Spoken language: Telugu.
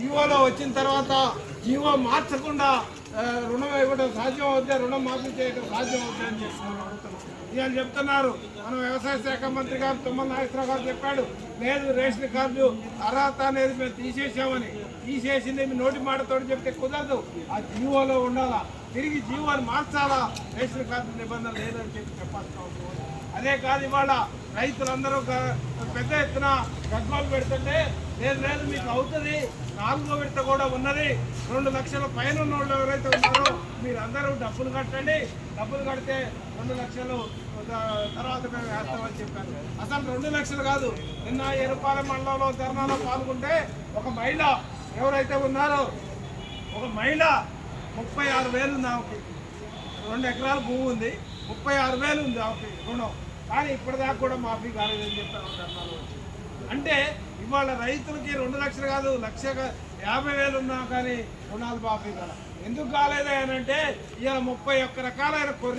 జీవోలో వచ్చిన తర్వాత జీవో మార్చకుండా రుణం ఇవ్వడం సాధ్యం అవుతుంది రుణం మాఫీ చేయడం సాధ్యం అవుతుంది అని చెప్తున్నారు ఇవాళ చెప్తున్నారు మన వ్యవసాయ శాఖ మంత్రి గారు తుమ్మల నాగేశ్వరరావు గారు చెప్పాడు లేదు రేషన్ కార్డు అర్హత అనేది మేము తీసేసామని తీసేసింది మీ నోటి మాటతో చెప్తే కుదరదు. ఆ జీవోలో ఉండాలా? తిరిగి జీవోని మార్చాలా? రేషన్ కార్డు నిబంధన లేదని చెప్పి చెప్పాల్సిన అవసరం అదే కాదు ఇవాళ రైతులందరూ పెద్ద ఎత్తున గద్మాలు పెడుతుంటే లేదు లేదు మీకు అవుతుంది. నాలుగో విడత కూడా ఉన్నది. రెండు లక్షల పైన ఉన్న వాళ్ళు ఎవరైతే ఉన్నారో మీరు అందరూ డబ్బులు కట్టండి. డబ్బులు కడితే రెండు లక్షలు తర్వాత మేము వేస్తామని చెప్పారు. అసలు రెండు లక్షలు కాదు. నిన్న ఎరుపాలెం మండలంలో ధర్నాలో పాల్గొంటే ఒక మహిళ ఎవరైతే ఉన్నారో ఒక మహిళ ముప్పై ఆరు వేలు ఉంది ఆమెకి. రెండు ఎకరాల భూమి ఉంది. ముప్పై ఆరు వేలు ఉంది ఆమెకి రుణం. కానీ ఇప్పటిదాకా కూడా మాఫీ కాలేదని చెప్పారు ధర్నాలో వచ్చి. అంటే ఇవాళ రైతులకి రెండు లక్షలు కాదు లక్ష యాభై వేలు ఉన్నా కానీ రుణాలు బాపీ ఎందుకు కాలేదు అని అంటే ఇవాళ ముప్పై ఒక్క రకాలైన కొర్రీ